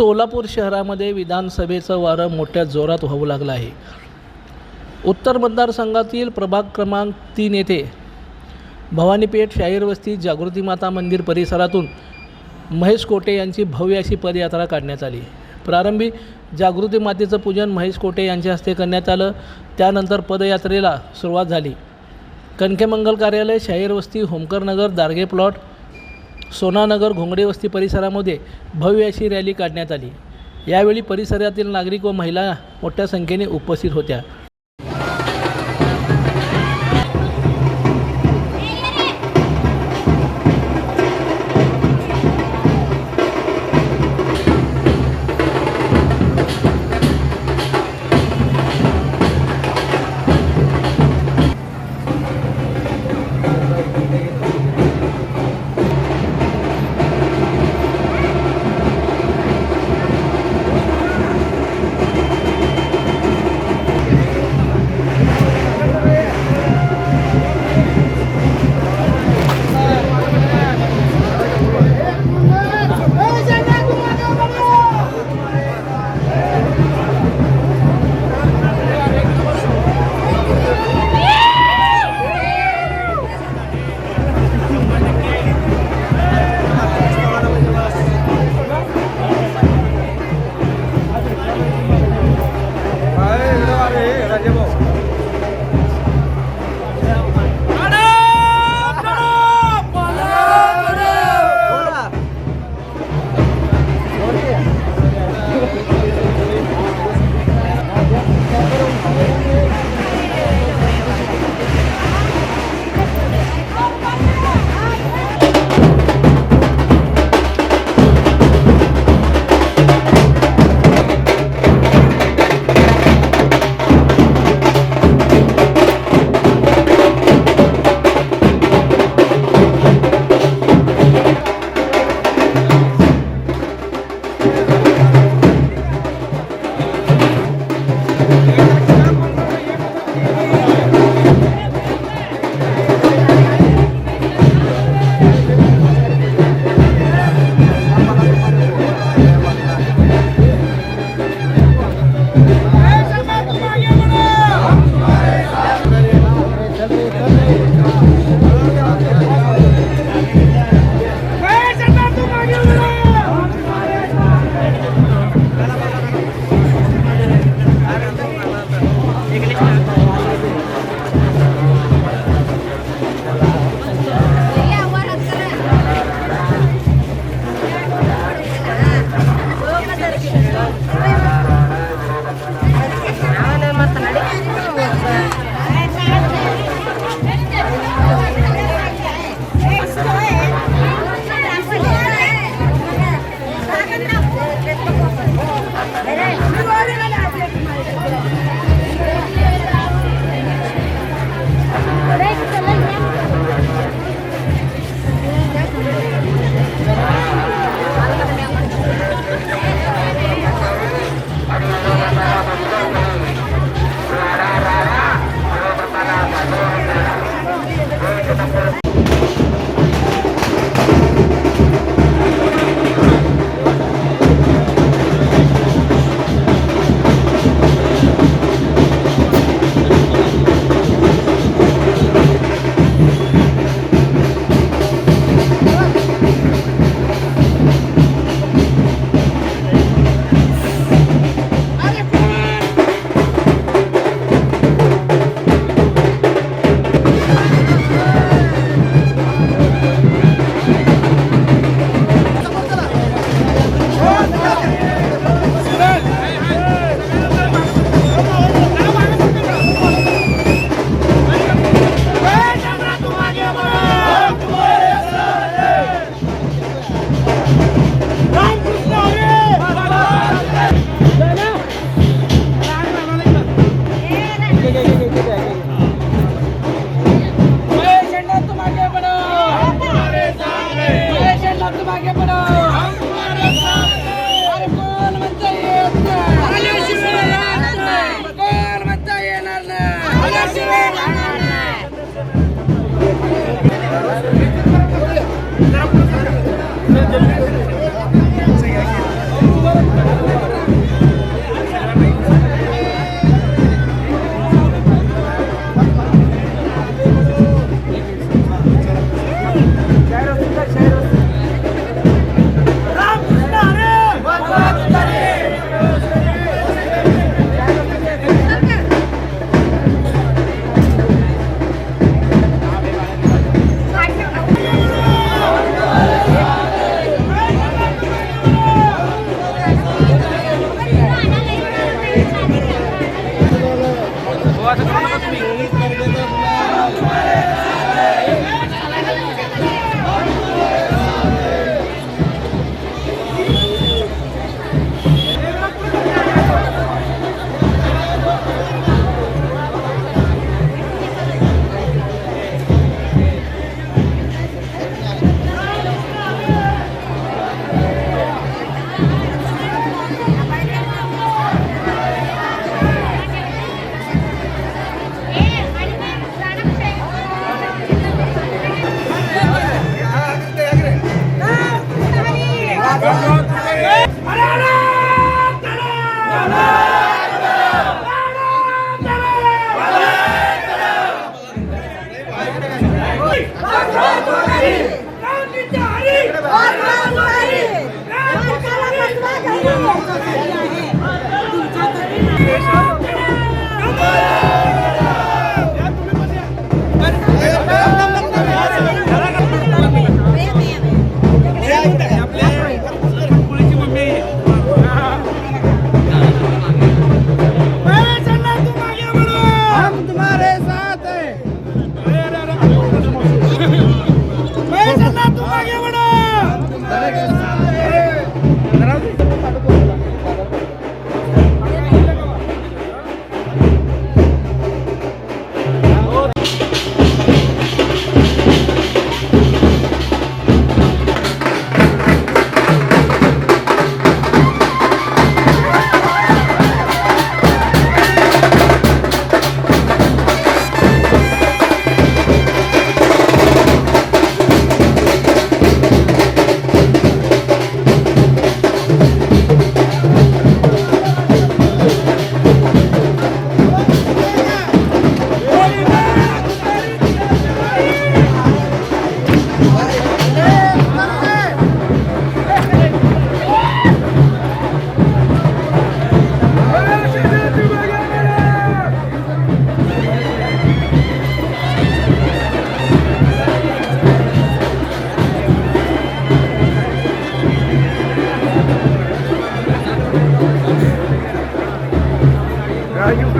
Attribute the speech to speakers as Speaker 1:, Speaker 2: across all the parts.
Speaker 1: सोलापूर शहरामध्ये विधानसभेचं वारं मोठ्या जोरात होऊ लागलं आहे. उत्तर मतदारसंघातील प्रभाग क्रमांक तीन येथे भवानीपेठ शाहीर वस्ती जागृती माता मंदिर परिसरातून महेश कोटे यांची भव्य अशी पदयात्रा काढण्यात आली. प्रारंभी जागृती मातेचं पूजन महेश कोटे यांच्या हस्ते करण्यात आलं. त्यानंतर पदयात्रेला सुरुवात झाली. कणकेमंगल कार्यालय शाहीर वस्ती होमकर नगर दारगे प्लॉट सोनानगर घोंगडे वस्ती परिसरामध्ये भव्य अशी रॅली काढण्यात आली. यावेळी परिसरातील नागरिक व महिला मोठ्या संख्येने उपस्थित होत्या.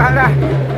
Speaker 2: Allah.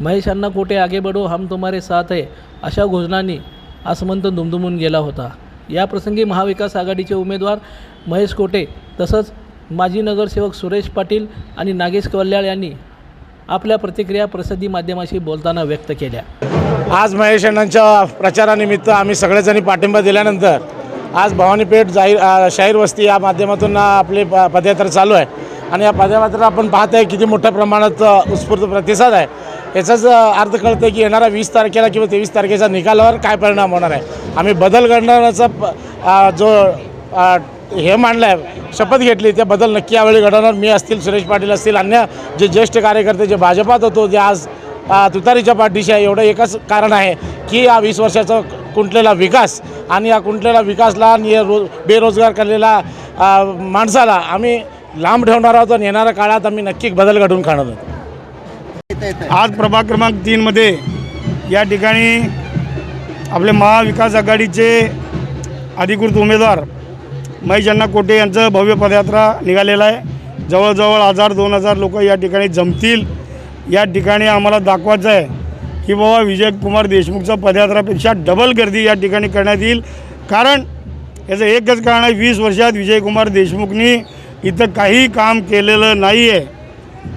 Speaker 1: महेश अण्णा कोटे आगे बढो हम तुम्हारे साथ आहे अशा घोषणांनी आसमंत दुमदुमून गेला होता. या प्रसंगी महाविकास आघाडीचे उमेदवार महेश कोटे तसंच माजी नगरसेवक सुरेश पाटील आणि नागेश कल्याळ यांनी आपल्या प्रतिक्रिया प्रसिद्धी माध्यमाशी बोलताना व्यक्त केल्या.
Speaker 3: आज महेश अण्णांच्या प्रचारानिमित्त आम्ही सगळेजणी पाठिंबा दिल्यानंतर आज भवानीपेठ जाहीर शाहीर वस्ती या माध्यमातून आपली प पदयात्रा चालू आहे. आणि या पदयात्रा आपण पाहत आहे किती मोठ्या प्रमाणात उत्स्फूर्त प्रतिसाद आहे. याचाच अर्थ कळतं की येणारा वीस तारखेला किंवा तेवीस तारखेच्या निकालावर काय परिणाम होणार आहे? आम्ही बदल घडणाराचा जो हे मांडलं आहे शपथ घेतली त्या बदल नक्की यावेळी घडवणार. मी असतील सुरेश पाटील असतील अन्य जे ज्येष्ठ कार्यकर्ते जे भाजपात होतो जे आज तुतारीच्या पाठीशी आहे एवढं एकच कारण आहे की या वीस वर्षाचा कुंटलेला विकास आणि या कुंटलेला विकासला आणि रो बेरोजगार करलेला माणसाला आम्ही लांब ठेवणार आहोत आणि येणाऱ्या काळात आम्ही नक्की बदल घडवून खाणार आहोत.
Speaker 4: आज प्रभाग क्रमांक तीनमध्ये या ठिकाणी आपले महाविकास आघाडीचे अधिकृत उमेदवार महेश अण्णा कोटे यांचं भव्य पदयात्रा निघालेलं आहे. जवळजवळ हजार दोन हजार लोक या ठिकाणी जमतील. या ठिकाणी आम्हाला दाखवायचं आहे की बाबा विजयकुमार देशमुखच्या पदयात्रापेक्षा डबल गर्दी या ठिकाणी करण्यात येईल. कारण याचं एकच कारण आहे वीस वर्षात विजयकुमार देशमुखनी इथं काही काम केलेलं नाही आहे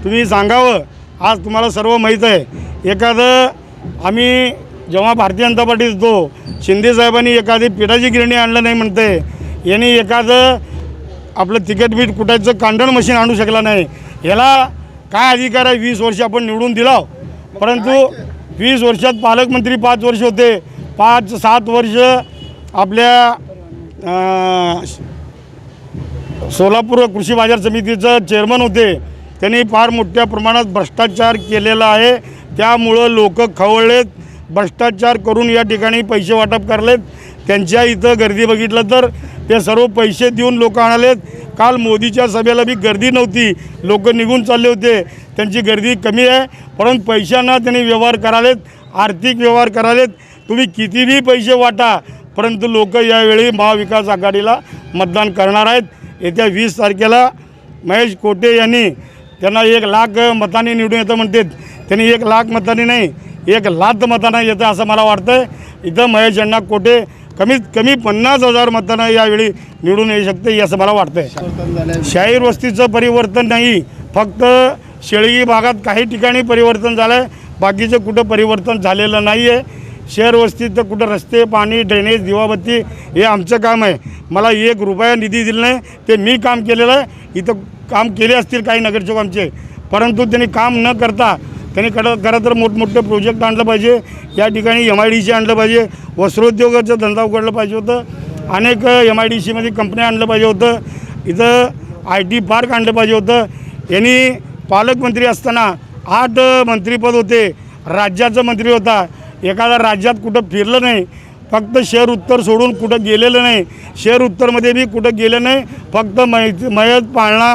Speaker 4: तुम्ही सांगावं आज तुम्हाला सर्व माहीत आहे. एखादं आम्ही जेव्हा भारतीय जनता पार्टीत होतो शिंदेसाहेबांनी एखादी पिठाची गिरणी आणलं नाही म्हणते. यांनी एखादं आपलं तिकीट बीट कुटायचं कांडण मशीन आणू शकला नाही. याला काय अधिकार आहे? वीस वर्ष आपण निवडून दिला परंतु वीस वर्षात पालकमंत्री पाच वर्ष होते. पाच सात वर्ष आपल्या सोलापूर कृषी बाजार समितीचं चेअरमन होते. त्यांनी फार मोठ्या प्रमाणात भ्रष्टाचार केलेला आहे. त्यामुळं लोक खवळलेत. भ्रष्टाचार करून या ठिकाणी पैसे वाटप करलेत. त्यांच्या इथं गर्दी बघितलं तर ते सर्व पैसे देऊन लोक आणालेत. काल मोदीच्या सभेला बी गर्दी नव्हती. लोक निघून चालले होते. त्यांची गर्दी कमी आहे. परंतु पैशांना त्यांनी व्यवहार करालेत. आर्थिक व्यवहार करालेत. तुम्ही कितीही पैसे वाटा. परंतु लोक यावेळी महाविकास आघाडीला मतदान करणार आहेत. येत्या वीस तारखेला महेश कोटे यांनी त्यांना एक लाख मतांनी निवडून येतं म्हणतात. त्यांनी एक लाख मतांनी नाही एक लाख मतांना येतं असं मला वाटतं इथं महेश अण्णा कोटे कमीत कमी पन्नास हजार मतांना यावेळी निवडून येऊ शकते असं मला वाटतं शाहीर वस्तीचं परिवर्तन नाही फक्त शेळगी भागात काही ठिकाणी परिवर्तन झालं आहे बाकीचं कुठं परिवर्तन झालेलं नाही आहे शहर वस्तीत तर कुठं रस्ते पाणी ड्रेनेज दिवाबत्ती हे आमचं काम आहे. मला एक रुपया निधी दिला नाही ते मी काम केलेलं आहे. इथं काम केले असतील काही नगरसेवक आमचे परंतु त्यांनी काम न करता त्यांनी कडं खरं तर मोठमोठे प्रोजेक्ट आणलं पाहिजे. या ठिकाणी एम आय डी सी आणलं पाहिजे. वस्त्रोद्योगाचा धंदा उघडला पाहिजे होतं. अनेक एम आय डी सीमध्ये कंपन्या आणलं पाहिजे होतं. इथं आय टी पार्क आणलं पाहिजे होतं. यांनी पालकमंत्री असताना आठ मंत्रीपद होते. राज्याचा मंत्री होता. एखाद्या राज्यात कुठं फिरलं नाही फक्त शहर उत्तर सोडून कुठं गेलेलं नाही शहर उत्तरमध्ये बी कुठं गेलं नाही फक्त मै मयत पाळणा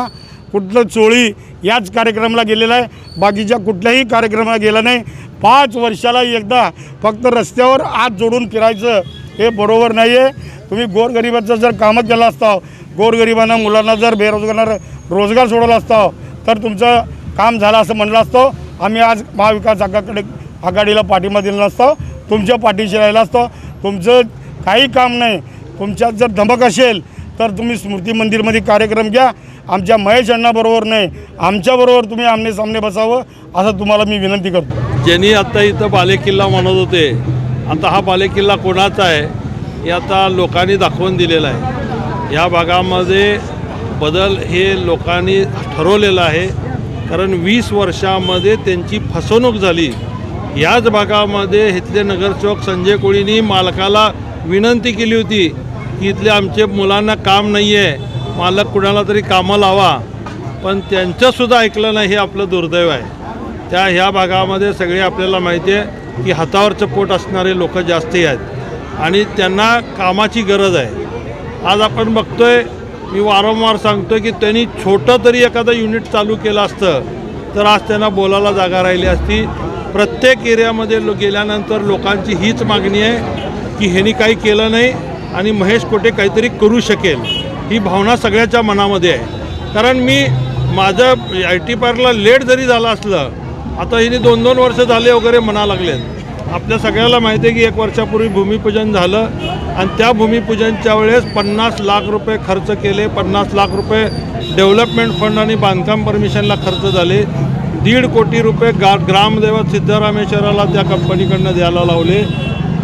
Speaker 4: कुठलं चोळी याच कार्यक्रमाला गेलेला आहे. बाकीच्या कुठल्याही कार्यक्रमाला गेला नाही. पाच वर्षाला एकदा फक्त रस्त्यावर आत जोडून फिरायचं हे बरोबर नाही आहे तुम्ही गोरगरिबाचं जर कामं केलं असता गोरगरिबांना मुलांना जर बेरोजगारांना रोजगार सोडवला असता तर तुमचं काम झालं असं म्हणलं असतं. आम्ही आज महाविकास आघाकडे आघाडीला पाठिंबा दिला नसता तुमच्या पाठीशी राहिला असतं. तुमचं काही काम नाही. तुमच्यात जर धमक असेल तर तुम्ही स्मृती मंदिरमध्ये कार्यक्रम घ्या. आमच्या महेश अण्णाबरोबर नाही. आमच्याबरोबर तुम्ही आमने सामने बसावं असं तुम्हाला मी विनंती करतो.
Speaker 5: ज्यांनी आता इथं बालेकिल्ला म्हणत होते आता हा बालेकिल्ला कोणाचा आहे हे आता लोकांनी दाखवून दिलेलं आहे. या भागामध्ये बदल हे लोकांनी ठरवलेलं आहे. कारण वीस वर्षामध्ये त्यांची फसवणूक झाली. याच भागामध्ये इथले नगरसेवक संजय कोळींनी मालकाला विनंती केली होती की इथले आमचे मुलांना काम नाही आहे मालक कुणाला तरी कामं लावा. पण त्यांचंसुद्धा ऐकलं नाही हे आपलं दुर्दैव आहे. त्या ह्या भागामध्ये सगळे आपल्याला माहिती आहे की हातावरचं पोट असणारे लोक जास्ती आहेत आणि त्यांना कामाची गरज आहे. आज आपण बघतोय मी वारंवार सांगतो की त्यांनी छोटं तरी एखादं युनिट चालू केलं असतं तर आज त्यांना बोलायला जागा राहिली असती. प्रत्येक एरियामध्ये लो गेल्यानंतर लोकांची हीच मागणी आहे की ह्यांनी काही केलं नाही आणि महेश कोटे काहीतरी करू शकेल. ही भावना सगळ्याच्या मनामध्ये आहे. कारण मी माझं आय टी पार्कला लेट जरी झालं असलं आता हिने दोन दोन वर्ष झाले वगैरे म्हणा लागलेत. आपल्या सगळ्याला माहिती आहे की एक वर्षापूर्वी भूमिपूजन झालं आणि त्या भूमिपूजनच्या वेळेस पन्नास लाख रुपये खर्च केले. पन्नास लाख रुपये डेव्हलपमेंट फंड आणि बांधकाम परमिशनला खर्च झाले. दीड कोटी रुपये गा ग्रामदैवत सिद्धरामेश्वराला त्या कंपनीकडनं द्यायला लावले.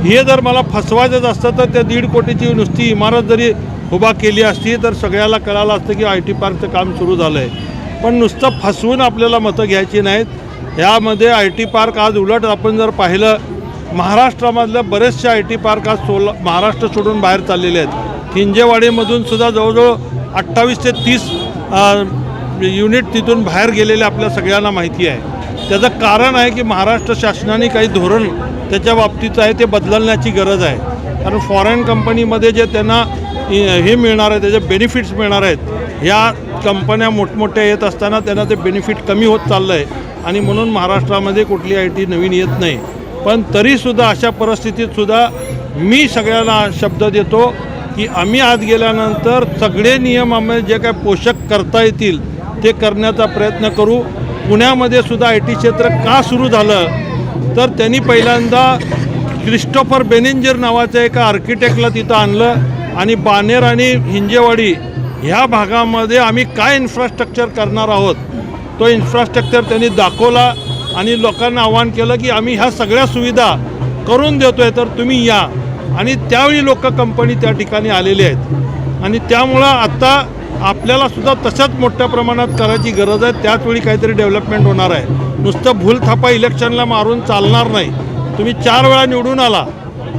Speaker 5: हे जर मला फसवायचंच असतं तर त्या दीड कोटीची नुसती इमारत जरी उभा केली असती तर सगळ्याला कळालं असतं की आय टी पार्कचं काम सुरू झालं आहे पण नुसतं फसवून आपल्याला मतं घ्यायची नाहीत. ह्यामध्ये आय टी पार्क आज उलट आपण जर पाहिलं महाराष्ट्रामधल्या बरेचसे आय टी पार्क आज सोला महाराष्ट्र सोडून बाहेर चाललेले आहेत. हिंजेवाडीमधून सुद्धा जवळजवळ अठ्ठावीस ते तीस युनिट तिथून बाहेर गेलेले आपल्या सगळ्यांना माहिती आहे. त्याचं कारण आहे की महाराष्ट्र शासनाने काही धोरण त्याच्या बाबतीचं आहे ते बदलण्याची गरज आहे. कारण फॉरेन कंपनीमध्ये जे त्यांना हे मिळणार आहे त्याचे बेनिफिट्स मिळणार आहेत ह्या कंपन्या मोठमोठ्या येत असताना त्यांना ते बेनिफिट कमी होत चाललं आहे आणि म्हणून महाराष्ट्रामध्ये कुठली आय टी नवीन येत नाही. पण तरीसुद्धा अशा परिस्थितीतसुद्धा मी सगळ्यांना शब्द देतो की आम्ही आत गेल्यानंतर सगळे नियम आम्ही जे काय पोषक करता येतील ते करण्याचा प्रयत्न करू. पुण्यामध्ये सुद्धा आय टी क्षेत्र का सुरू झालं? तर त्यांनी पहिल्यांदा क्रिस्टोफर बेनिंजर नावाच्या एका आर्किटेक्टला तिथं आणलं आणि बानेर आणि हिंजेवाडी ह्या भागामध्ये आम्ही काय इन्फ्रास्ट्रक्चर करणार आहोत? तो इन्फ्रास्ट्रक्चर त्यांनी दाखवला आणि लोकांना आवाहन केलं की आम्ही ह्या सगळ्या सुविधा करून देतो आहे तर तुम्ही या. आणि त्यावेळी लोक कंपनी त्या ठिकाणी आलेली आहेत. आणि त्यामुळं आत्ता आपल्याला सुद्धा तशाच मोठ्या प्रमाणात करायची गरज आहे. त्याचवेळी काहीतरी डेव्हलपमेंट होणार आहे. नुसतं भूलथापा इलेक्शनला मारून चालणार नाही. तुम्ही चार वेळा निवडून आला.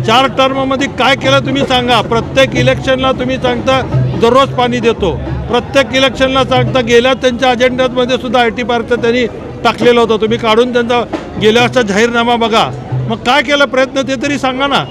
Speaker 5: चार टर्ममध्ये काय केलं तुम्ही सांगा. प्रत्येक इलेक्शनला तुम्ही सांगता दररोज पाणी देतो. प्रत्येक इलेक्शनला सांगता गेल्या त्यांच्या अजेंड्यामध्ये सुद्धा आय टी पार्कचं त्यांनी टाकलेलं होतं. तुम्ही काढून त्यांचा गेल्या जाहीरनामा बघा. मग काय केलं प्रयत्न ते तरी सांगा ना.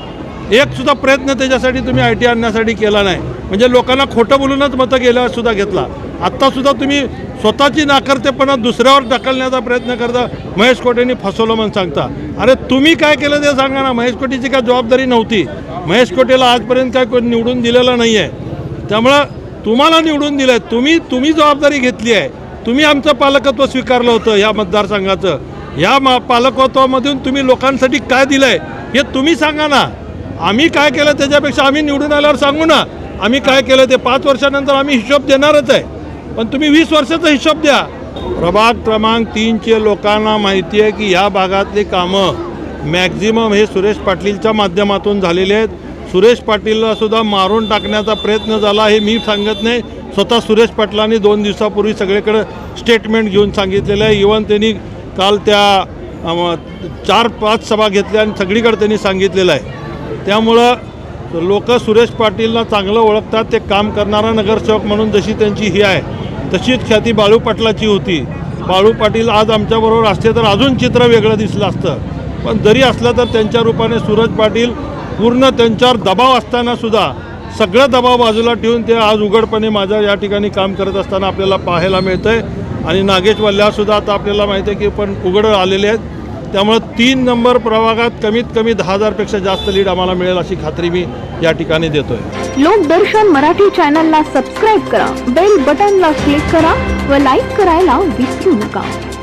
Speaker 5: एक सुद्धा प्रयत्न त्याच्यासाठी तुम्ही आय टी आणण्यासाठी केला नाही. म्हणजे लोकांना खोटं बोलूनच मतं गेल्या सुद्धा घेतला. आत्तासुद्धा तुम्ही स्वतःची नाकर्तेपणा दुसऱ्यावर ढकलण्याचा प्रयत्न करता महेश कोटेंनी फसवलं म्हणून सांगता. अरे तुम्ही काय केलं ते सांगा ना महेश कोटेची काय जबाबदारी नव्हती. महेश कोटेला आजपर्यंत काय कोणी निवडून दिलेलं नाही आहे त्यामुळं तुम्हाला निवडून दिलं आहे तुम्ही तुम्ही जबाबदारी घेतली आहे. तुम्ही आमचं पालकत्व स्वीकारलं होतं या मतदारसंघाचं. या मा पालकत्वामधून तुम्ही लोकांसाठी काय दिलं आहे हे तुम्ही सांगा ना. आम्ही काय केलं त्याच्यापेक्षा आम्ही निवडून आल्यावर सांगू ना. आम्ही काय केलं ते पाच वर्षानंतर आम्ही हिशोब देणारच आहे. पण तुम्ही वीस वर्षाचा हिशोब द्या. प्रभाग क्रमांक तीनचे लोकांना माहिती आहे की ह्या भागातली कामं मॅक्झिमम हे सुरेश पाटीलच्या माध्यमातून झालेले आहेत. सुरेश पाटीलला सुद्धा मारून टाकण्याचा प्रयत्न झाला हे मी सांगत नाही. स्वतः सुरेश पाटलांनी दोन दिवसापूर्वी सगळीकडे स्टेटमेंट घेऊन सांगितलेलं आहे. इवन त्यांनी काल त्या चार पाच सभा घेतल्या आणि सगळीकडे त्यांनी सांगितलेलं आहे. त्यामुळं लोक सुरेश पाटीलला चांगलं ओळखतात ते काम करणारा नगरसेवक म्हणून जशी त्यांची ही आहे तशीच ख्याती बाळू पाटलाची होती. बाळू पाटील आज आमच्याबरोबर असते तर अजून चित्र वेगळं दिसलं असतं. पण जरी असलं तर त्यांच्या रूपाने सूरज पाटील पूर्ण त्यांच्यावर दबाव असतानासुद्धा सगळं दबाव बाजूला ठेवून ते आज उघडपणे माझ्या या ठिकाणी काम करत असताना आपल्याला पाहायला मिळतं आहे आणि नागेश वल्ल्यासुद्धा आता आपल्याला माहिती आहे की पण उघड आलेले आहेत. त्यामुळं तीन नंबर प्रभागात कमीत कमी दहा हजारपेक्षा जास्त लीड आम्हाला मिळेल अशी खात्री मी या ठिकाणी देतोय.
Speaker 6: लोकदर्शन मराठी चॅनलला सबस्क्राईब करा बेल बटनला क्लिक करा व लाईक करायला विसरू नका.